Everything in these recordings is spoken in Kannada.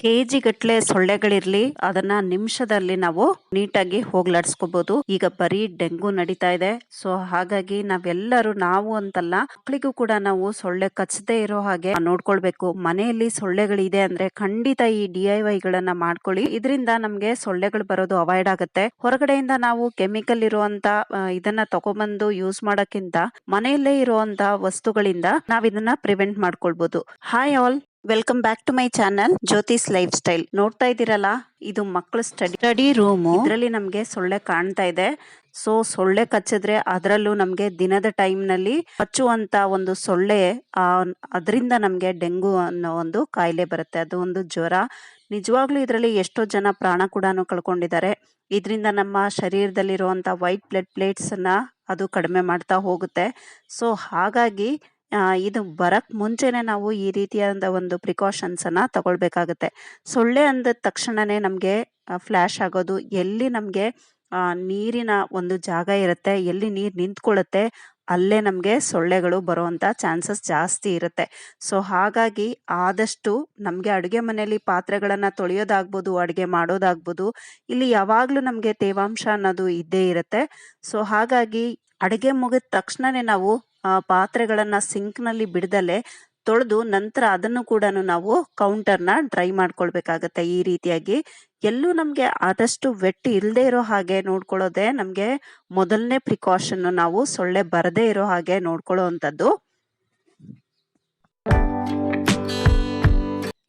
ಕೆಜಿ ಗಟ್ಲೆ ಸೊಳ್ಳೆಗಳಿರ್ಲಿ, ಅದನ್ನ ನಿಮಿಷದಲ್ಲಿ ನಾವು ನೀಟಾಗಿ ಹೋಗ್ಲಾಡ್ಸ್ಕೋಬಹುದು ಈಗ ಬರೀ ಡೆಂಗು ನಡೀತಾ ಇದೆ. ಸೊ, ಹಾಗಾಗಿ ನಾವೆಲ್ಲರೂ ನಾವು ಅಂತಲ್ಲ ಮಕ್ಕಳಿಗೂ ಕೂಡ ನಾವು ಸೊಳ್ಳೆ ಕಚ್ಚದೆ ಇರೋ ಹಾಗೆ ನೋಡ್ಕೊಳ್ಬೇಕು. ಮನೆಯಲ್ಲಿ ಸೊಳ್ಳೆಗಳಿದೆ ಅಂದ್ರೆ ಖಂಡಿತ ಈ ಡಿ ಐ ವೈಗಳನ್ನ ಮಾಡ್ಕೊಳ್ಳಿ. ಇದರಿಂದ ನಮ್ಗೆ ಸೊಳ್ಳೆಗಳು ಬರೋದು ಅವಾಯ್ಡ್ ಆಗುತ್ತೆ. ಹೊರಗಡೆಯಿಂದ ನಾವು ಕೆಮಿಕಲ್ ಇರುವಂತ ಇದನ್ನ ತಗೊಂಡ್ಬಂದು ಯೂಸ್ ಮಾಡೋಕ್ಕಿಂತ ಮನೆಯಲ್ಲೇ ಇರುವಂತ ವಸ್ತುಗಳಿಂದ ನಾವ್ ಇದನ್ನ ಪ್ರಿವೆಂಟ್ ಮಾಡ್ಕೊಳ್ಬಹುದು hi all. Welcome back to my channel Jyothi's life style ನೋಡ್ತಾ ಇದ್ದೀರಲ್ಲ, ಇದು ಮಕ್ಕಳ ಸ್ಟಡಿ ಸ್ಟಡಿ ರೂಮು ಇದರಲ್ಲಿ ನಮಗೆ ಸೊಳ್ಳೆ ಕಾಣ್ತಾ ಇದೆ. ಸೊ ಸೊಳ್ಳೆ ಕಚ್ಚಿದ್ರೆ ಅದರಲ್ಲೂ ನಮಗೆ ದಿನದ ಟೈಮ್ನಲ್ಲಿ ಕಚ್ಚುವಂಥ ಒಂದು ಸೊಳ್ಳೆ ಅದರಿಂದ ನಮಗೆ ಡೆಂಗು ಅನ್ನೋ ಒಂದು ಕಾಯಿಲೆ ಬರುತ್ತೆ. ಅದು ಒಂದು ಜ್ವರ. ನಿಜವಾಗ್ಲೂ ಇದರಲ್ಲಿ ಎಷ್ಟೋ ಜನ ಪ್ರಾಣ ಕೂಡ ಕಳ್ಕೊಂಡಿದ್ದಾರೆ. ಇದರಿಂದ ನಮ್ಮ ಶರೀರದಲ್ಲಿರುವಂಥ ವೈಟ್ ಬ್ಲಡ್ ಪ್ಲೇಟ್ಸನ್ನು ಅದು ಕಡಿಮೆ ಮಾಡ್ತಾ ಹೋಗುತ್ತೆ. ಸೊ ಹಾಗಾಗಿ ಇದು ಬರಕ್ ಮುಂಚೆನೆ ನಾವು ಈ ರೀತಿಯಾದ ಒಂದು ಪ್ರಿಕಾಷನ್ಸ್ ಅನ್ನ ತಗೊಳ್ಬೇಕಾಗತ್ತೆ. ಸೊಳ್ಳೆ ಅಂದ ತಕ್ಷಣನೇ ನಮಗೆ ಫ್ಲಾಶ್ ಆಗೋದು, ಎಲ್ಲಿ ನಮಗೆ ನೀರಿನ ಒಂದು ಜಾಗ ಇರುತ್ತೆ, ಎಲ್ಲಿ ನೀರು ನಿಂತ್ಕೊಳ್ಳುತ್ತೆ, ಅಲ್ಲೇ ನಮಗೆ ಸೊಳ್ಳೆಗಳು ಬರುವಂತ ಚಾನ್ಸಸ್ ಜಾಸ್ತಿ ಇರುತ್ತೆ. ಸೊ ಹಾಗಾಗಿ ಆದಷ್ಟು ನಮಗೆ ಅಡುಗೆ ಮನೆಯಲ್ಲಿ ಪಾತ್ರೆಗಳನ್ನು ತೊಳೆಯೋದಾಗ್ಬೋದು, ಅಡುಗೆ ಮಾಡೋದಾಗ್ಬೋದು, ಇಲ್ಲಿ ಯಾವಾಗಲೂ ನಮಗೆ ತೇವಾಂಶ ಅನ್ನೋದು ಇದ್ದೇ ಇರುತ್ತೆ. ಸೊ ಹಾಗಾಗಿ ಅಡುಗೆ ಮುಗಿದ ತಕ್ಷಣನೇ ನಾವು ಪಾತ್ರೆಗಳನ್ನು ಸಿಂಕ್ನಲ್ಲಿ ಸಿಂಕ್ನಲ್ಲಿ ಬಿಡದಲೆ ತೊಳೆದು ನಂತರ ಅದನ್ನು ಕೂಡ ನಾವು ಕೌಂಟರ್ನ ಡ್ರೈ ಮಾಡ್ಕೊಳ್ಬೇಕಾಗತ್ತೆ ಈ ರೀತಿಯಾಗಿ. ಎಲ್ಲೂ ನಮಗೆ ಆದಷ್ಟು ವೆಟ್ ಇಲ್ಲದೆ ಇರೋ ಹಾಗೆ ನೋಡ್ಕೊಳ್ಳೋದೇ ನಮಗೆ ಮೊದಲನೇ ಪ್ರಿಕಾಷನ್ ನಾವು ಸೊಳ್ಳೆ ಬರದೇ ಇರೋ ಹಾಗೆ ನೋಡ್ಕೊಳ್ಳೋ ಅಂಥದ್ದು.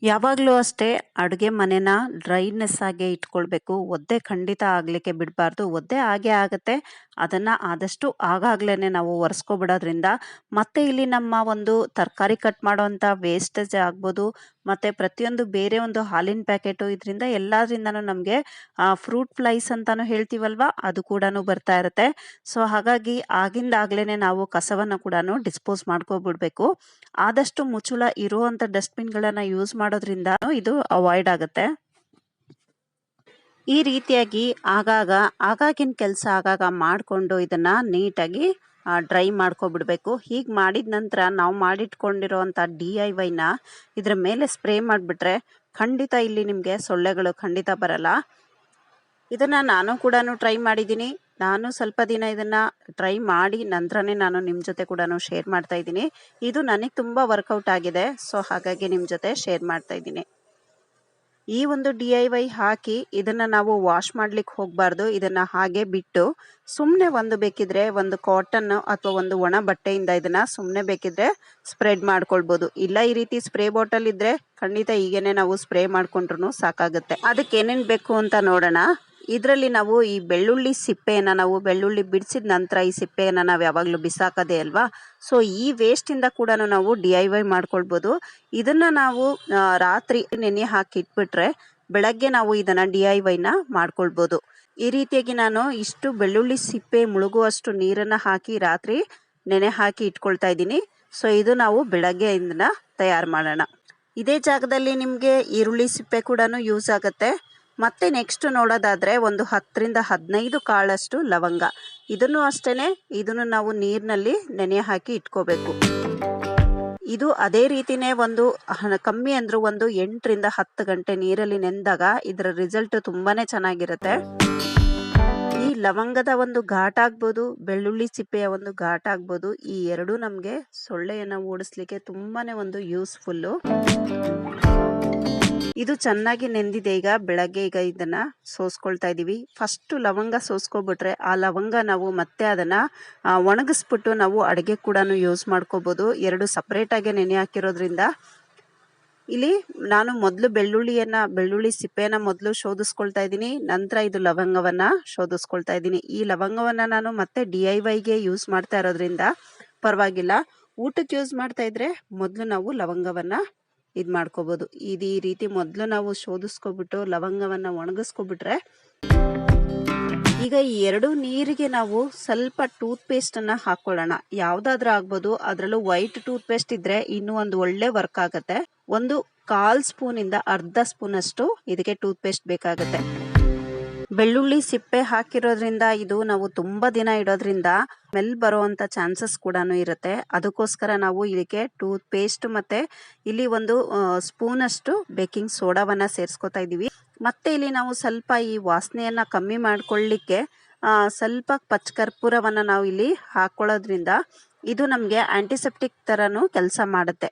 ಯಾವಾಗಲೂ ಅಷ್ಟೇ ಅಡುಗೆ ಮನೆನ ಡ್ರೈನೆಸ್ ಆಗಿ ಇಟ್ಕೊಳ್ಬೇಕು. ಒದ್ದೆ ಖಂಡಿತ ಆಗಲಿಕ್ಕೆ ಬಿಡಬಾರ್ದು. ಒದ್ದೆ ಆಗೇ ಆಗುತ್ತೆ. ಅದನ್ನು ಆದಷ್ಟು ಆಗಾಗ್ಲೇ ನಾವು ಒರೆಸ್ಕೊಬಿಡೋದ್ರಿಂದ ಮತ್ತೆ ಇಲ್ಲಿ ನಮ್ಮ ಒಂದು ತರಕಾರಿ ಕಟ್ ಮಾಡೋವಂಥ ವೇಸ್ಟೇಜ್ ಆಗ್ಬೋದು ಮತ್ತೆ ಪ್ರತಿಯೊಂದು ಬೇರೆ ಒಂದು ಹಾಲಿನ ಪ್ಯಾಕೆಟು ಇದರಿಂದ ಎಲ್ಲದರಿಂದನೂ ನಮಗೆ ಫ್ರೂಟ್ ಫ್ಲೈಸ್ ಅಂತಾನು ಹೇಳ್ತೀವಲ್ವಾ? ಅದು ಕೂಡ ಬರ್ತಾ ಇರುತ್ತೆ. ಸೊ, ಹಾಗಾಗಿ ಆಗಿಂದಾಗ್ಲೇನೆ ನಾವು ಕಸವನ್ನು ಕೂಡ ಡಿಸ್ಪೋಸ್ ಮಾಡ್ಕೊಬಿಡ್ಬೇಕು. ಆದಷ್ಟು ಮುಚ್ಚುಳ ಇರುವಂತ ಡಸ್ಟ್ಬಿನ್ಗಳನ್ನು ಯೂಸ್ ಮಾಡೋದ್ರಿಂದ ಇದು ಅವಾಯ್ಡ್ ಆಗುತ್ತೆ. ಈ ರೀತಿಯಾಗಿ ಆಗಾಗ, ಆಗಾಗಿನ ಕೆಲಸ ಆಗಾಗ ಮಾಡಿಕೊಂಡು ಇದನ್ನು ನೀಟಾಗಿ ಡ್ರೈ ಮಾಡ್ಕೊಬಿಡ್ಬೇಕು. ಹೀಗೆ ಮಾಡಿದ ನಂತರ ನಾವು ಮಾಡಿಟ್ಕೊಂಡಿರೋವಂಥ ಡಿ ಐ ವೈನ ಇದ್ರ ಮೇಲೆ ಸ್ಪ್ರೇ ಮಾಡಿಬಿಟ್ರೆ ಖಂಡಿತ ಇಲ್ಲಿ ನಿಮಗೆ ಸೊಳ್ಳೆಗಳು ಖಂಡಿತ ಬರಲ್ಲ. ಇದನ್ನು ನಾನು ಕೂಡ ಟ್ರೈ ಮಾಡಿದ್ದೀನಿ. ನಾನು ಸ್ವಲ್ಪ ದಿನ ಇದನ್ನು ಟ್ರೈ ಮಾಡಿ ನಂತರನೇ ನಾನು ನಿಮ್ಮ ಜೊತೆ ಕೂಡ ಶೇರ್ ಮಾಡ್ತಾ ಇದ್ದೀನಿ. ಇದು ನನಗೆ ತುಂಬ ವರ್ಕೌಟ್ ಆಗಿದೆ. ಸೊ ಹಾಗಾಗಿ ನಿಮ್ಮ ಜೊತೆ ಶೇರ್ ಮಾಡ್ತಾ ಇದ್ದೀನಿ. ಈ ಒಂದು ಡಿ ಐ ವೈ ಹಾಕಿ ಇದನ್ನು ನಾವು ವಾಶ್ ಮಾಡ್ಲಿಕ್ಕೆ ಹೋಗಬಾರ್ದು. ಇದನ್ನು ಹಾಗೆ ಬಿಟ್ಟು ಸುಮ್ಮನೆ ಒಂದು ಬೇಕಿದ್ರೆ ಒಂದು ಕಾಟನ್ ಅಥವಾ ಒಂದು ಒಣ ಬಟ್ಟೆಯಿಂದ ಇದನ್ನು ಸುಮ್ಮನೆ ಬೇಕಿದ್ರೆ ಸ್ಪ್ರೆಡ್ ಮಾಡ್ಕೊಳ್ಬೋದು. ಇಲ್ಲ ಈ ರೀತಿ ಸ್ಪ್ರೇ ಬಾಟಲ್ ಇದ್ರೆ ಖಂಡಿತ ಈಗೇನೆ ನಾವು ಸ್ಪ್ರೇ ಮಾಡ್ಕೊಂಡ್ರು ಸಾಕಾಗುತ್ತೆ. ಅದಕ್ಕೆ ಏನೇನು ಬೇಕು ಅಂತ ನೋಡೋಣ. ಇದರಲ್ಲಿ ನಾವು ಈ ಬೆಳ್ಳುಳ್ಳಿ ಸಿಪ್ಪೆಯನ್ನ ನಾವು ಬೆಳ್ಳುಳ್ಳಿ ಬಿಡಿಸಿದ ನಂತರ ಈ ಸಿಪ್ಪೆಯನ್ನ ನಾವು ಯಾವಾಗಲೂ ಬಿಸಾಕೋದೇ ಅಲ್ವಾ? ಸೊ ಈ ವೇಸ್ಟ್ ಇಂದ ಕೂಡ ನಾವು ಡಿ ಐ ವೈ ಮಾಡ್ಕೊಳ್ಬೋದು. ಇದನ್ನ ನಾವು ರಾತ್ರಿ ನೆನೆ ಹಾಕಿ ಇಟ್ಬಿಟ್ರೆ ಬೆಳಗ್ಗೆ ನಾವು ಇದನ್ನ ಡಿ ಐ ವೈನ ಮಾಡ್ಕೊಳ್ಬೋದು. ಈ ರೀತಿಯಾಗಿ ನಾನು ಇಷ್ಟು ಬೆಳ್ಳುಳ್ಳಿ ಸಿಪ್ಪೆ ಮುಳುಗುವಷ್ಟು ನೀರನ್ನ ಹಾಕಿ ರಾತ್ರಿ ನೆನೆ ಹಾಕಿ ಇಟ್ಕೊಳ್ತಾ ಇದ್ದೀನಿ. ಸೊ ಇದು ನಾವು ಬೆಳಗ್ಗೆ ಇದನ್ನ ತಯಾರು ಮಾಡೋಣ. ಇದೇ ಜಾಗದಲ್ಲಿ ನಿಮಗೆ ಈರುಳ್ಳಿ ಸಿಪ್ಪೆ ಕೂಡ ಯೂಸ್ ಆಗುತ್ತೆ. ಮತ್ತೆ ನೆಕ್ಸ್ಟ್ ನೋಡೋದಾದ್ರೆ ಒಂದು ಹತ್ತರಿಂದ ಹದಿನೈದು ಕಾಳಷ್ಟು ಲವಂಗ. ಇದನ್ನು ಅಷ್ಟೇನೆ, ಇದನ್ನು ನಾವು ನೀರಿನಲ್ಲಿ ನೆನೆ ಹಾಕಿ ಇಟ್ಕೋಬೇಕು. ಇದು ಅದೇ ರೀತಿನೇ ಒಂದು ಕಮ್ಮಿ ಅಂದ್ರೆ ಒಂದು ಎಂಟರಿಂದ ಹತ್ತು ಗಂಟೆ ನೀರಲ್ಲಿ ನೆಂದಾಗ ಇದರ ರಿಸಲ್ಟ್ ತುಂಬಾನೇ ಚೆನ್ನಾಗಿರುತ್ತೆ. ಈ ಲವಂಗದ ಒಂದು ಘಾಟ್ ಆಗ್ಬೋದು, ಬೆಳ್ಳುಳ್ಳಿ ಸಿಪ್ಪೆಯ ಒಂದು ಘಾಟ್ ಆಗ್ಬೋದು, ಈ ಎರಡು ನಮಗೆ ಸೊಳ್ಳೆಯನ್ನು ಓಡಿಸ್ಲಿಕ್ಕೆ ತುಂಬಾನೇ ಒಂದು ಯೂಸ್ಫುಲ್ಲು ಇದು ಚೆನ್ನಾಗಿ ನೆಂದಿದೆ. ಈಗ ಬೆಳಗ್ಗೆ ಈಗ ಇದನ್ನ ಸೋಸ್ಕೊಳ್ತಾ ಇದೀವಿ. ಫಸ್ಟ್ ಲವಂಗ ಸೋಸ್ಕೊಬಿಟ್ರೆ ಆ ಲವಂಗ ನಾವು ಮತ್ತೆ ಅದನ್ನ ಒಣಗಿಸ್ಬಿಟ್ಟು ನಾವು ಅಡುಗೆ ಕೂಡ ಯೂಸ್ ಮಾಡ್ಕೋಬಹುದು ಎರಡು ಸಪ್ರೇಟ್ ಆಗಿ ನೆನೆ ಹಾಕಿರೋದ್ರಿಂದ. ಇಲ್ಲಿ ನಾನು ಮೊದಲು ಬೆಳ್ಳುಳ್ಳಿಯನ್ನ, ಬೆಳ್ಳುಳ್ಳಿ ಸಿಪ್ಪೆಯನ್ನ ಮೊದಲು ಶೋಧಿಸ್ಕೊಳ್ತಾ ಇದ್ದೀನಿ ನಂತರ ಇದು ಲವಂಗವನ್ನ ಶೋಧಿಸ್ಕೊಳ್ತಾ ಇದ್ದೀನಿ ಈ ಲವಂಗವನ್ನ ನಾನು ಮತ್ತೆ ಡಿ ಐ ವೈಗೆ ಯೂಸ್ ಮಾಡ್ತಾ ಇರೋದ್ರಿಂದ ಪರವಾಗಿಲ್ಲ. ಊಟಕ್ಕೆ ಯೂಸ್ ಮಾಡ್ತಾ ಇದ್ರೆ ಮೊದಲು ನಾವು ಲವಂಗವನ್ನ ಇದು ಮಾಡ್ಕೋಬೋದು. ಇದು ಈ ರೀತಿ ಮೊದಲು ನಾವು ಶೋಧಿಸ್ಕೊಬಿಟ್ಟು ಲವಂಗವನ್ನ ಒಣಗಿಸ್ಕೊಬಿಟ್ರೆ ಈಗ ಈ ಎರಡು ನೀರಿಗೆ ನಾವು ಸ್ವಲ್ಪ ಟೂತ್ ಪೇಸ್ಟ್ ಅನ್ನ ಹಾಕೊಳ್ಳೋಣ. ಯಾವ್ದಾದ್ರೂ ಆಗ್ಬೋದು, ಅದ್ರಲ್ಲೂ ವೈಟ್ ಟೂತ್ ಪೇಸ್ಟ್ ಇದ್ರೆ ಇನ್ನೂ ಒಂದು ಒಳ್ಳೆ ವರ್ಕ್ ಆಗತ್ತೆ. ಒಂದು ಕಾಲ್ ಸ್ಪೂನ್ ಇಂದ ಅರ್ಧ ಸ್ಪೂನ್ ಅಷ್ಟು ಇದಕ್ಕೆ ಟೂತ್ ಪೇಸ್ಟ್ ಬೇಕಾಗತ್ತೆ. ಬೆಳ್ಳುಳ್ಳಿ ಸಿಪ್ಪೆ ಹಾಕಿರೋದ್ರಿಂದ ಇದು ನಾವು ತುಂಬಾ ದಿನ ಇಡೋದ್ರಿಂದ ಮೆಲ್ ಬರುವಂತ ಚಾನ್ಸಸ್ ಕೂಡ ಇರುತ್ತೆ. ಅದಕ್ಕೋಸ್ಕರ ನಾವು ಇದಕ್ಕೆ ಟೂತ್ ಪೇಸ್ಟ್ ಮತ್ತೆ ಇಲ್ಲಿ ಒಂದು ಸ್ಪೂನ್ ಅಷ್ಟು ಬೇಕಿಂಗ್ ಸೋಡಾವನ್ನ ಸೇರಿಸ್ಕೊತಾ ಇದೀವಿ ಮತ್ತೆ ಇಲ್ಲಿ ನಾವು ಸ್ವಲ್ಪ ಈ ವಾಸನೆಯನ್ನ ಕಮ್ಮಿ ಮಾಡ್ಕೊಳ್ಳಿಕ್ಕೆ ಸ್ವಲ್ಪ ಪಚ್ಕರ್ಪೂರವನ್ನ ನಾವು ಇಲ್ಲಿ ಹಾಕೊಳ್ಳೋದ್ರಿಂದ ಇದು ನಮಗೆ ಆಂಟಿಸೆಪ್ಟಿಕ್ ತರನು ಕೆಲಸ ಮಾಡುತ್ತೆ.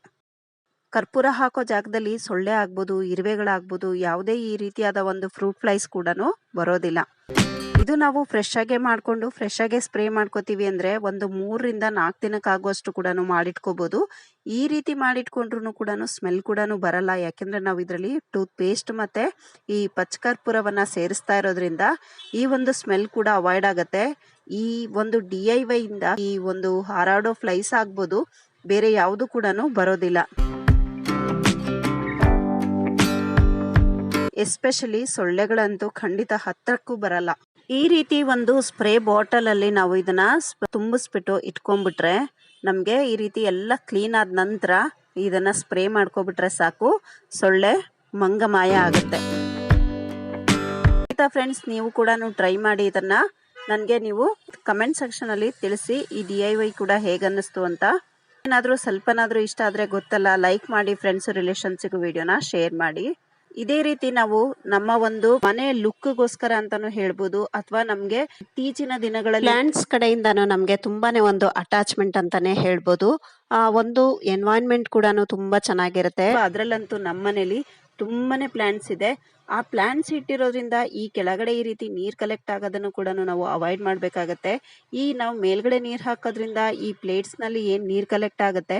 ಕರ್ಪೂರ ಹಾಕೋ ಜಾಗದಲ್ಲಿ ಸೊಳ್ಳೆ ಆಗ್ಬೋದು, ಇರುವೆಗಳಾಗ್ಬೋದು, ಯಾವುದೇ ಈ ರೀತಿಯಾದ ಒಂದು ಫ್ರೂಟ್ ಫ್ಲೈಸ್ ಕೂಡ ಬರೋದಿಲ್ಲ. ಇದು ನಾವು ಫ್ರೆಶ್ ಆಗಿ ಮಾಡಿಕೊಂಡು ಫ್ರೆಶ್ ಆಗಿ ಸ್ಪ್ರೇ ಮಾಡ್ಕೋತೀವಿ ಅಂದರೆ ಒಂದು ಮೂರರಿಂದ ನಾಲ್ಕು ದಿನಕ್ಕಾಗುವಷ್ಟು ಕೂಡ ಮಾಡಿಟ್ಕೋಬೋದು. ಈ ರೀತಿ ಮಾಡಿಟ್ಕೊಂಡ್ರು ಕೂಡ ಸ್ಮೆಲ್ ಕೂಡ ಬರಲ್ಲ. ಯಾಕೆಂದರೆ ನಾವು ಇದರಲ್ಲಿ ಟೂತ್ ಪೇಸ್ಟ್ ಮತ್ತು ಈ ಪಚ್ಕರ್ಪುರವನ್ನು ಸೇರಿಸ್ತಾ ಇರೋದ್ರಿಂದ ಈ ಒಂದು ಸ್ಮೆಲ್ ಕೂಡ ಅವಾಯ್ಡ್ ಆಗುತ್ತೆ. ಈ ಒಂದು ಡಿ ಐ ವೈಯಿಂದ ಈ ಒಂದು ಹಾರಾಡೋ ಫ್ಲೈಸ್ ಆಗ್ಬೋದು. ಬೇರೆ ಯಾವುದು ಕೂಡ ಬರೋದಿಲ್ಲ. ಎಸ್ಪೆಷಲಿ ಸೊಳ್ಳೆಗಳಂತೂ ಖಂಡಿತ ಹತ್ತಿರಕ್ಕೂ ಬರಲ್ಲ. ಈ ರೀತಿ ಒಂದು ಸ್ಪ್ರೇ ಬಾಟಲ್ ಅಲ್ಲಿ ನಾವು ಇದನ್ನ ತುಂಬಿಸ್ಬಿಟ್ಟು ಇಟ್ಕೊಂಡ್ಬಿಟ್ರೆ ನಮಗೆ ಈ ರೀತಿ ಎಲ್ಲ ಕ್ಲೀನ್ ಆದ ನಂತರ ಇದನ್ನ ಸ್ಪ್ರೇ ಮಾಡ್ಕೊಬಿಟ್ರೆ ಸಾಕು, ಸೊಳ್ಳೆ ಮಂಗಮಾಯ ಆಗುತ್ತೆ. ಫ್ರೆಂಡ್ಸ್ ನೀವು ಕೂಡ ಟ್ರೈ ಮಾಡಿ ಇದನ್ನ. ನನಗೆ ನೀವು ಕಮೆಂಟ್ ಸೆಕ್ಷನ್ ಅಲ್ಲಿ ತಿಳಿಸಿ ಈ ಡಿ ಐ ವೈ ಕೂಡ ಹೇಗನ್ನಿಸ್ತು ಅಂತ. ಏನಾದರೂ ಸ್ವಲ್ಪನಾದರೂ ಇಷ್ಟ ಆದರೆ ಗೊತ್ತಲ್ಲ ಲೈಕ್ ಮಾಡಿ ಫ್ರೆಂಡ್ಸು ರಿಲೇಷನ್ಸಿಗೂ ವಿಡಿಯೋನ ಶೇರ್ ಮಾಡಿ. ಇದೇ ರೀತಿ ನಾವು ನಮ್ಮ ಒಂದು ಮನೆ ಲುಕ್ಗೋಸ್ಕರ ಅಂತಾನು ಹೇಳ್ಬೋದು, ಅಥವಾ ನಮ್ಗೆ ಇತ್ತೀಚಿನ ದಿನಗಳಲ್ಲಿ ಲ್ಯಾಂಡ್ಸ್ ಕಡೆಯಿಂದಾನು ನಮ್ಗೆ ತುಂಬಾನೇ ಒಂದು ಅಟ್ಯಾಚ್ಮೆಂಟ್ ಅಂತಾನೆ ಹೇಳ್ಬೋದು. ಒಂದು ಎನ್ವೈರ್ನ್ಮೆಂಟ್ ಕೂಡ ತುಂಬಾ ಚೆನ್ನಾಗಿರುತ್ತೆ. ಅದರಲ್ಲಂತೂ ನಮ್ಮ ಮನೇಲಿ ತುಂಬಾನೇ ಪ್ಲಾಂಟ್ಸ್ ಇದೆ. ಆ ಪ್ಲಾಂಟ್ಸ್ ಇಟ್ಟಿರೋದ್ರಿಂದ ಈ ಕೆಳಗಡೆ ಈ ರೀತಿ ನೀರ್ ಕಲೆಕ್ಟ್ ಆಗೋದನ್ನು ಕೂಡ ನಾವು ಅವಾಯ್ಡ್ ಮಾಡ್ಬೇಕಾಗತ್ತೆ. ಈ ನಾವು ಮೇಲ್ಗಡೆ ನೀರ್ ಹಾಕೋದ್ರಿಂದ ಈ ಪ್ಲೇಟ್ಸ್ನಲ್ಲಿ ಏನ್ ನೀರ್ ಕಲೆಕ್ಟ್ ಆಗುತ್ತೆ,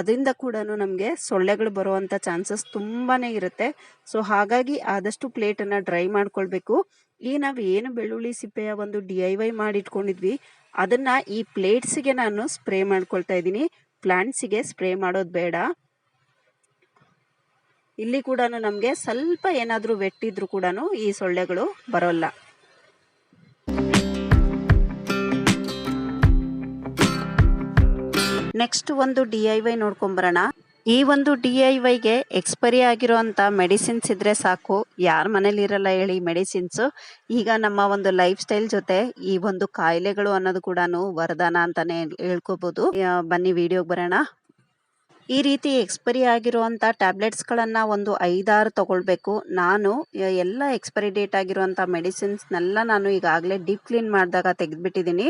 ಅದರಿಂದ ಕೂಡ ನಮ್ಗೆ ಸೊಳ್ಳೆಗಳು ಬರುವಂತ ಚಾನ್ಸಸ್ ತುಂಬಾನೇ ಇರುತ್ತೆ. ಸೊ ಹಾಗಾಗಿ ಆದಷ್ಟು ಪ್ಲೇಟ್ ಅನ್ನ ಡ್ರೈ ಮಾಡ್ಕೊಳ್ಬೇಕು. ಈ ನಾವು ಏನು ಬೆಳ್ಳುಳ್ಳಿ ಸಿಪ್ಪೆಯ ಒಂದು ಡಿ ಐ ವೈ ಮಾಡಿಟ್ಕೊಂಡಿದ್ವಿ, ಅದನ್ನ ಈ ಪ್ಲೇಟ್ಸ್ಗೆ ನಾನು ಸ್ಪ್ರೇ ಮಾಡ್ಕೊಳ್ತಾ ಇದ್ದೀನಿ. ಪ್ಲಾಂಟ್ಸಿಗೆ ಸ್ಪ್ರೇ ಮಾಡೋದು ಬೇಡ. ಇಲ್ಲಿ ಕೂಡ ನಮಗೆ ಸ್ವಲ್ಪ ಏನಾದರೂ ವೆಟ್ಟಿದ್ರು ಕೂಡ ಈ ಸೊಳ್ಳೆಗಳು ಬರೋಲ್ಲ. ನೆಕ್ಸ್ಟ್ ಒಂದು ಡಿ ಐ ವೈ ನೋಡ್ಕೊಂಬರೋಣ. ಈ ಒಂದು ಡಿ ಐ ವೈಗೆ ಎಕ್ಸ್ಪೈರಿ ಆಗಿರುವಂತ ಮೆಡಿಸಿನ್ಸ್ ಇದ್ರೆ ಸಾಕು. ಯಾರ ಮನೇಲಿ ಇರಲ್ಲ ಹೇಳಿ ಮೆಡಿಸಿನ್ಸ್ ಈಗ ನಮ್ಮ ಒಂದು ಲೈಫ್ ಸ್ಟೈಲ್ ಜೊತೆ ಈ ಒಂದು ಕಾಯಿಲೆಗಳು ಅನ್ನೋದು ಕೂಡ ವರದಾನ ಅಂತಾನೆ ಹೇಳ್ಕೋಬಹುದು ಬನ್ನಿ ವಿಡಿಯೋಗೆ ಬರೋಣ. ಈ ರೀತಿ ಎಕ್ಸ್ಪೈರಿ ಆಗಿರುವಂತ ಟ್ಯಾಬ್ಲೆಟ್ಸ್ ಗಳನ್ನ ಒಂದು ಐದಾರು ತಗೊಳ್ಬೇಕು. ನಾನು ಎಲ್ಲ ಎಕ್ಸ್ಪೈರಿ ಡೇಟ್ ಆಗಿರುವಂತ ಮೆಡಿಸಿನ್ಸ್ನೆಲ್ಲ ನಾನು ಈಗಾಗಲೇ ಡೀಪ್ ಕ್ಲೀನ್ ಮಾಡಿದಾಗ ತೆಗೆದ್ಬಿಟ್ಟಿದ್ದೀನಿ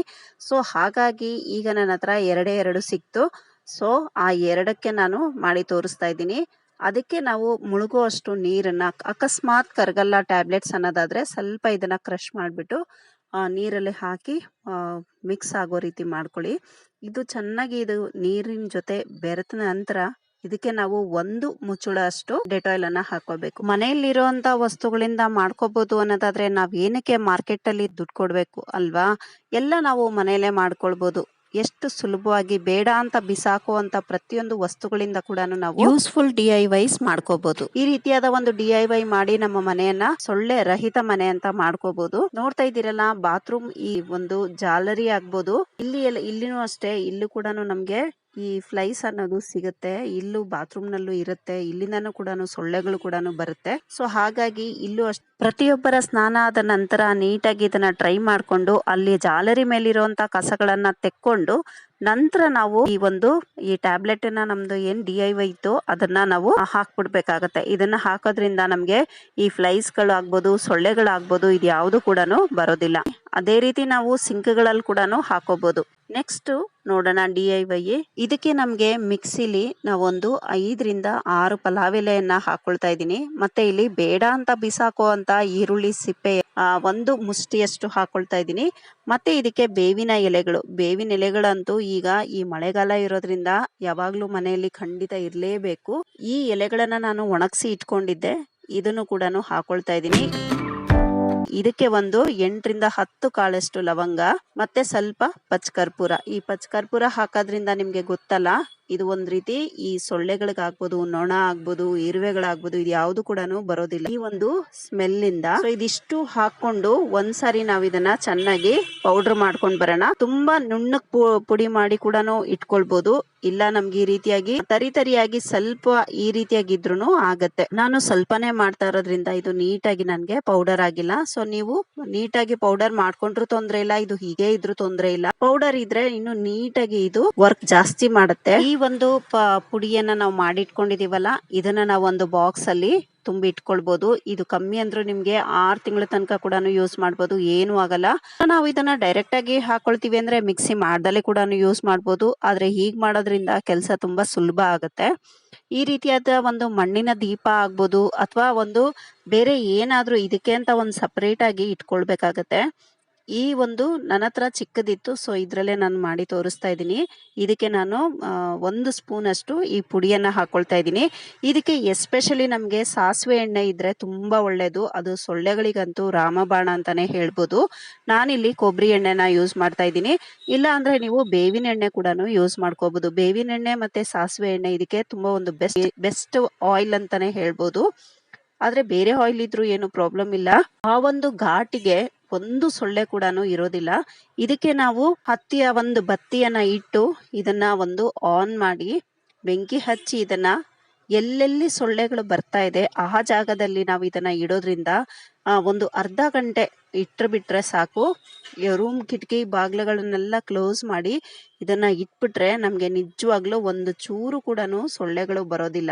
ಸೊ ಹಾಗಾಗಿ ಈಗ ನನ್ನ ಹತ್ರ ಎರಡೇ ಎರಡು ಸಿಕ್ತು. ಸೊ ಆ ಎರಡಕ್ಕೆ ನಾನು ಮಾಡಿ ತೋರಿಸ್ತಾ ಇದ್ದೀನಿ. ಅದಕ್ಕೆ ನಾವು ಮುಳುಗುವಷ್ಟು ನೀರನ್ನು ಅಕಸ್ಮಾತ್ ಕರಗಲ್ಲ ಟ್ಯಾಬ್ಲೆಟ್ಸ್ ಅನ್ನೋದಾದರೆ ಸ್ವಲ್ಪ ಇದನ್ನು ಕ್ರಷ್ ಮಾಡಿಬಿಟ್ಟು ನೀರಲ್ಲಿ ಹಾಕಿ ಮಿಕ್ಸ್ ಆಗೋ ರೀತಿ ಮಾಡ್ಕೊಳ್ಳಿ. ಇದು ಚೆನ್ನಾಗಿ ಇದು ನೀರಿನ ಜೊತೆ ಬೆರೆತ ನಂತರ ಇದಕ್ಕೆ ನಾವು ಒಂದು ಮುಚ್ಚುಳ ಅಷ್ಟು ಡೆಟಾಯಿಲ್ ಅನ್ನ ಹಾಕೋಬೇಕು ಮನೆಯಲ್ಲಿರುವಂತ ವಸ್ತುಗಳಿಂದ ಮಾಡ್ಕೋಬಹುದು ಅನ್ನೋದಾದ್ರೆ ನಾವ್ ಏನಕ್ಕೆ ಮಾರ್ಕೆಟ್ ಅಲ್ಲಿ ದುಡ್ಡು ಕೊಡ್ಬೇಕು ಅಲ್ವಾ? ಎಲ್ಲ ನಾವು ಮನೆಯಲ್ಲೇ ಮಾಡ್ಕೊಳ್ಬಹುದು ಎಷ್ಟು ಸುಲಭವಾಗಿ ಬೇಡ ಅಂತ ಬಿಸಾಕುವಂತ ಪ್ರತಿಯೊಂದು ವಸ್ತುಗಳಿಂದ ಕೂಡ ನಾವು ಯೂಸ್ಫುಲ್ ಡಿ ಐ ವೈಸ್ ಮಾಡ್ಕೋಬಹುದು ಈ ರೀತಿಯಾದ ಒಂದು ಡಿ ಐ ವೈ ಮಾಡಿ ನಮ್ಮ ಮನೆಯನ್ನ ಸೊಳ್ಳೆ ರಹಿತ ಮನೆ ಅಂತ ಮಾಡ್ಕೋಬಹುದು ನೋಡ್ತಾ ಇದ್ದೀರಲ್ಲ ಬಾತ್ರೂಮ್ ಈ ಒಂದು ಜಾಲರಿ ಆಗ್ಬೋದು. ಇಲ್ಲಿ ಎಲ್ಲ ಇಲ್ಲಿನೂ ಅಷ್ಟೇ ಇಲ್ಲೂ ಕೂಡ ನಮ್ಗೆ ಈ ಫ್ಲೈಸ್ ಅನ್ನೋದು ಸಿಗುತ್ತೆ. ಇಲ್ಲೂ ಬಾತ್ರೂಮ್ ನಲ್ಲೂ ಇರುತ್ತೆ. ಇಲ್ಲಿಂದನೂ ಕೂಡ ಸೊಳ್ಳೆಗಳು ಕೂಡ ಬರುತ್ತೆ. ಸೊ, ಹಾಗಾಗಿ ಇಲ್ಲೂ ಅಷ್ಟು ಪ್ರತಿಯೊಬ್ಬರ ಸ್ನಾನ ಆದ ನಂತರ ನೀಟಾಗಿ ಇದನ್ನ ಟ್ರೈ ಮಾಡ್ಕೊಂಡು, ಅಲ್ಲಿ ಜಾಲರಿ ಮೇಲಿರುವಂಥ ಕಸಗಳನ್ನ ತೆಕ್ಕೊಂಡು, ನಂತರ ನಾವು ಈ ಒಂದು ಈ ಟ್ಯಾಬ್ಲೆಟ್ನ ನಮ್ದು ಏನ್ ಡಿ ಐ ವೈ ಇತ್ತು ಅದನ್ನ ನಾವು ಹಾಕ್ಬಿಡ್ಬೇಕಾಗತ್ತೆ. ಇದನ್ನ ಹಾಕೋದ್ರಿಂದ ನಮ್ಗೆ ಈ ಫ್ಲೈಸ್ಗಳು ಆಗ್ಬೋದು ಸೊಳ್ಳೆಗಳಾಗ್ಬೋದು ಇದು ಯಾವುದು ಕೂಡ ಬರೋದಿಲ್ಲ. ಅದೇ ರೀತಿ ನಾವು ಸಿಂಕ್ಗಳಲ್ಲಿ ಕೂಡ ಹಾಕೋಬಹುದು ನೆಕ್ಸ್ಟ್ ನೋಡೋಣ ಡಿ ಐ ವೈ ಇದಕ್ಕೆ ನಮಗೆ ಮಿಕ್ಸಿಲಿ ನಾವೊಂದು ಐದರಿಂದ ಆರು ಪಲಾವ್ ಎಲೆಯನ್ನ ಹಾಕೊಳ್ತಾ ಇದ್ದೀನಿ. ಮತ್ತೆ ಇಲ್ಲಿ ಬೇಡ ಅಂತ ಬಿಸಾಕೋ ಅಂತ ಈರುಳ್ಳಿ ಸಿಪ್ಪೆ ಒಂದು ಮುಷ್ಟಿಯಷ್ಟು ಹಾಕೊಳ್ತಾ ಇದ್ದೀನಿ. ಮತ್ತೆ ಇದಕ್ಕೆ ಬೇವಿನ ಎಲೆಗಳು. ಬೇವಿನ ಎಲೆಗಳಂತೂ ಈಗ ಈ ಮಳೆಗಾಲ ಇರೋದ್ರಿಂದ ಯಾವಾಗ್ಲೂ ಮನೆಯಲ್ಲಿ ಖಂಡಿತ ಇರಲೇಬೇಕು. ಈ ಎಲೆಗಳನ್ನ ನಾನು ಒಣಗಿಸಿ ಇಟ್ಕೊಂಡಿದ್ದೆ. ಇದನ್ನು ಕೂಡ ಹಾಕೊಳ್ತಾ ಇದ್ದೀನಿ. ಇದಕ್ಕೆ ಒಂದು ಎಂಟರಿಂದ ಹತ್ತು ಕಾಳಷ್ಟು ಲವಂಗ ಮತ್ತೆ ಸ್ವಲ್ಪ ಪಚ್ಕರ್ಪೂರ ಈ ಪಚ್ಕರ್ಪೂರ ಹಾಕೋದ್ರಿಂದ ನಿಮಗೆ ಗೊತ್ತಲ್ಲ ಇದು ಒಂದ್ ರೀತಿ ಈ ಸೊಳ್ಳೆಗಳಿಗಾಗ್ಬೋದು ನೊಣ ಆಗ್ಬೋದು ಇರುವೆಗಳಾಗ್ಬೋದು ಇದು ಯಾವ್ದು ಕೂಡ ಬರೋದಿಲ್ಲ. ಈ ಒಂದು ಸ್ಮೆಲ್ ಇಂದ ಇದಿಷ್ಟು ಹಾಕೊಂಡು ಒಂದ್ಸಾರಿ ನಾವ್ ಇದನ್ನ ಚೆನ್ನಾಗಿ ಪೌಡರ್ ಮಾಡ್ಕೊಂಡ್ ಬರೋಣ. ತುಂಬಾ ನುಣ್ಣಕ್ ಪುಡಿ ಮಾಡಿ ಕೂಡ ಇಟ್ಕೊಳ್ಬಹುದು ಇಲ್ಲ ನಮ್ಗೆ ಈ ರೀತಿಯಾಗಿ ತರಿ ತರಿಯಾಗಿ ಸ್ವಲ್ಪ ಈ ರೀತಿಯಾಗಿ ಇದ್ರೂನು ಆಗತ್ತೆ. ನಾನು ಸ್ವಲ್ಪನೇ ಮಾಡ್ತಾ ಇರೋದ್ರಿಂದ ಇದು ನೀಟಾಗಿ ನನ್ಗೆ ಪೌಡರ್ ಆಗಿಲ್ಲ. ಸೊ ನೀವು ನೀಟಾಗಿ ಪೌಡರ್ ಮಾಡ್ಕೊಂಡ್ರು ತೊಂದ್ರೆ ಇಲ್ಲ, ಇದು ಹೀಗೆ ಇದ್ರೂ ತೊಂದ್ರೆ ಇಲ್ಲ. ಪೌಡರ್ ಇದ್ರೆ ಇನ್ನು ನೀಟಾಗಿ ಇದು ವರ್ಕ್ ಜಾಸ್ತಿ ಮಾಡುತ್ತೆ. ಈ ಒಂದು ಪ- ಪುಡಿಯನ್ನ ನಾವು ಮಾಡಿಟ್ಕೊಂಡಿದ್ದೀವಲ್ಲ ಇದನ್ನ ನಾವು ಒಂದು ಬಾಕ್ಸ್ ಅಲ್ಲಿ ತುಂಬಿ ಇಟ್ಕೊಳ್ಬೋದು. ಇದು ಕಮ್ಮಿ ಅಂದ್ರೂ ನಿಮಗೆ ಆರು ತಿಂಗಳ ತನಕ ಕೂಡ ಯೂಸ್ ಮಾಡ್ಬೋದು, ಏನು ಆಗಲ್ಲ. ನಾವು ಇದನ್ನ ಡೈರೆಕ್ಟಾಗಿ ಹಾಕೊಳ್ತೀವಿ ಅಂದ್ರೆ ಮಿಕ್ಸಿ ಮಾಡ್ದಲ್ಲೇ ಕೂಡ ಯೂಸ್ ಮಾಡ್ಬೋದು. ಆದ್ರೆ ಹೀಗ್ ಮಾಡೋದ್ರಿಂದ ಕೆಲಸ ತುಂಬಾ ಸುಲಭ ಆಗುತ್ತೆ. ಈ ರೀತಿಯಾದ ಒಂದು ಮಣ್ಣಿನ ದೀಪ ಆಗ್ಬೋದು, ಅಥವಾ ಒಂದು ಬೇರೆ ಏನಾದ್ರೂ ಇದಕ್ಕೆ ಅಂತ ಒಂದು ಸಪರೇಟ್ ಆಗಿ ಇಟ್ಕೊಳ್ಬೇಕಾಗತ್ತೆ. ಈ ಒಂದು ನನ್ನ ಹತ್ರ ಚಿಕ್ಕದಿತ್ತು, ಸೊ ಇದ್ರಲ್ಲೇ ನಾನು ಮಾಡಿ ತೋರಿಸ್ತಾ ಇದ್ದೀನಿ. ಇದಕ್ಕೆ ನಾನು ಒಂದು ಸ್ಪೂನ್ ಅಷ್ಟು ಈ ಪುಡಿಯನ್ನ ಹಾಕೊಳ್ತಾ ಇದ್ದೀನಿ. ಇದಕ್ಕೆ ಎಸ್ಪೆಷಲಿ ನಮಗೆ ಸಾಸಿವೆ ಎಣ್ಣೆ ಇದ್ರೆ ತುಂಬಾ ಒಳ್ಳೇದು. ಅದು ಸೊಳ್ಳೆಗಳಿಗಂತೂ ರಾಮಬಾಣ ಅಂತಾನೆ ಹೇಳ್ಬೋದು. ನಾನಿಲ್ಲಿ ಕೊಬ್ಬರಿ ಎಣ್ಣೆನ ಯೂಸ್ ಮಾಡ್ತಾ ಇದ್ದೀನಿ. ಇಲ್ಲ ಅಂದ್ರೆ ನೀವು ಬೇವಿನ ಎಣ್ಣೆ ಕೂಡ ಯೂಸ್ ಮಾಡ್ಕೋಬಹುದು ಬೇವಿನ ಎಣ್ಣೆ ಮತ್ತೆ ಸಾಸಿವೆ ಎಣ್ಣೆ ಇದಕ್ಕೆ ತುಂಬಾ ಒಂದು ಬೆಸ್ಟ್ ಬೆಸ್ಟ್ ಆಯಿಲ್ ಅಂತಾನೆ ಹೇಳ್ಬೋದು. ಆದ್ರೆ ಬೇರೆ ಆಯಿಲ್ ಇದ್ರೂ ಏನು ಪ್ರಾಬ್ಲಮ್ ಇಲ್ಲ. ಆ ಒಂದು ಘಾಟಿಗೆ ಒಂದು ಸೊಳ್ಳೆ ಕೂಡ ಇರೋದಿಲ್ಲ. ಇದಕ್ಕೆ ನಾವು ಹತ್ತಿಯ ಒಂದು ಬತ್ತಿಯನ್ನ ಇಟ್ಟು ಇದನ್ನ ಒಂದು ಆನ್ ಮಾಡಿ ಬೆಂಕಿ ಹಚ್ಚಿ ಇದನ್ನ ಎಲ್ಲೆಲ್ಲಿ ಸೊಳ್ಳೆಗಳು ಬರ್ತಾ ಇದೆ ಆ ಜಾಗದಲ್ಲಿ ನಾವು ಇದನ್ನ ಇಡೋದ್ರಿಂದ ಒಂದು ಅರ್ಧ ಗಂಟೆ ಇಟ್ಟರೆ ಬಿಟ್ರೆ ಸಾಕು. ರೂಮ್ ಕಿಟಕಿ ಬಾಗ್ಲುಗಳನ್ನೆಲ್ಲ ಕ್ಲೋಸ್ ಮಾಡಿ ಇದನ್ನ ಇಟ್ಬಿಟ್ರೆ ನಮಗೆ ನಿಜವಾಗ್ಲೂ ಒಂದು ಚೂರು ಕೂಡ ಸೊಳ್ಳೆಗಳು ಬರೋದಿಲ್ಲ.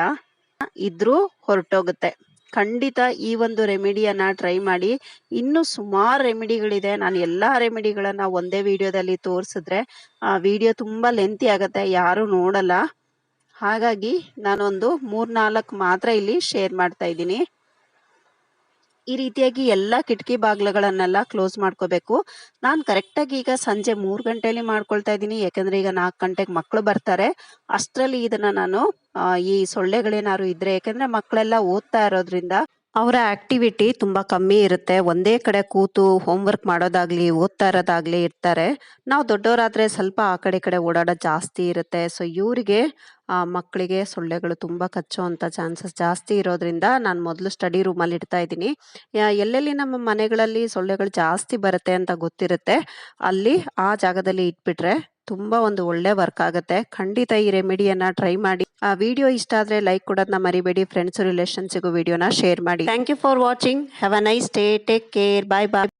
ಇದ್ರೂ ಹೊರಟೋಗುತ್ತೆ. ಖಂಡಿತ ಈ ಒಂದು ರೆಮಿಡಿಯನ್ನ ಟ್ರೈ ಮಾಡಿ. ಇನ್ನು ಸುಮಾರು ರೆಮಿಡಿಗಳಿದೆ. ನಾನು ಎಲ್ಲಾ ರೆಮಿಡಿಗಳನ್ನ ಒಂದೇ ವಿಡಿಯೋದಲ್ಲಿ ತೋರಿಸಿದ್ರೆ, ಆ ವಿಡಿಯೋ ತುಂಬಾ ಲೆಂತಿ ಆಗತ್ತೆ, ಯಾರು ನೋಡಲ್ಲ. ಹಾಗಾಗಿ ನಾನೊಂದು ಮೂರ್ನಾಲ್ಕು ಮಾತ್ರ ಇಲ್ಲಿ ಶೇರ್ ಮಾಡ್ತಾ ಇದ್ದೀನಿ. ಈ ರೀತಿಯಾಗಿ ಎಲ್ಲ ಕಿಟಕಿ ಬಾಗ್ಲುಗಳನ್ನೆಲ್ಲ ಕ್ಲೋಸ್ ಮಾಡ್ಕೋಬೇಕು. ನಾನು ಕರೆಕ್ಟಾಗಿ ಈಗ ಸಂಜೆ ಮೂರು ಗಂಟೆಯಲ್ಲಿ ಮಾಡ್ಕೊಳ್ತಾ ಇದ್ದೀನಿ. ಯಾಕಂದ್ರೆ ಈಗ ನಾಲ್ಕು ಗಂಟೆಗೆ ಮಕ್ಕಳು ಬರ್ತಾರೆ. ಅಷ್ಟರಲ್ಲಿ ಇದನ್ನ ನಾನು ಈ ಸೊಳ್ಳೆಗಳೇನಾದ್ರು ಇದ್ರೆ, ಯಾಕಂದ್ರೆ ಮಕ್ಕಳೆಲ್ಲ ಓದ್ತಾ ಇರೋದ್ರಿಂದ ಅವರ ಆಕ್ಟಿವಿಟಿ ತುಂಬಾ ಕಮ್ಮಿ ಇರುತ್ತೆ. ಒಂದೇ ಕಡೆ ಕೂತು ಹೋಮ್ವರ್ಕ್ ಮಾಡೋದಾಗ್ಲಿ, ಓದ್ತಾ ಇರೋದಾಗ್ಲಿ ಇರ್ತಾರೆ. ನಾವು ದೊಡ್ಡವರಾದ್ರೆ ಸ್ವಲ್ಪ ಆ ಕಡೆ ಕಡೆ ಓಡಾಡೋದು ಜಾಸ್ತಿ ಇರುತ್ತೆ. ಸೊ ಇವರಿಗೆ, ಆ ಮಕ್ಕಳಿಗೆ ಸೊಳ್ಳೆಗಳು ತುಂಬಾ ಕಚ್ಚುವಂತ ಚಾನ್ಸಸ್ ಜಾಸ್ತಿ ಇರೋದ್ರಿಂದ ನಾನು ಮೊದಲು ಸ್ಟಡಿ ರೂಮಲ್ಲಿ ಇಡ್ತಾ ಇದ್ದೀನಿ. ಎಲ್ಲೆಲ್ಲಿ ನಮ್ಮ ಮನೆಗಳಲ್ಲಿ ಸೊಳ್ಳೆಗಳು ಜಾಸ್ತಿ ಬರುತ್ತೆ ಅಂತ ಗೊತ್ತಿರುತ್ತೆ, ಅಲ್ಲಿ ಆ ಜಾಗದಲ್ಲಿ ಇಟ್ಬಿಟ್ರೆ ತುಂಬಾ ಒಂದು ಒಳ್ಳೆ ವರ್ಕ್ ಆಗುತ್ತೆ. ಖಂಡಿತ ಈ ರೆಮಿಡಿಯನ್ನ ಟ್ರೈ ಮಾಡಿ. ಆ ವಿಡಿಯೋ ಇಷ್ಟ ಆದ್ರೆ ಲೈಕ್ ಕೊಡೋದನ್ನ ಮರಿಬೇಡಿ. ಫ್ರೆಂಡ್ಸ್ ರಿಲೇಷನ್ಸಿಗೂ ವಿಡಿಯೋನ ಶೇರ್ ಮಾಡಿ. Thank you for watching have a nice day take care bye bye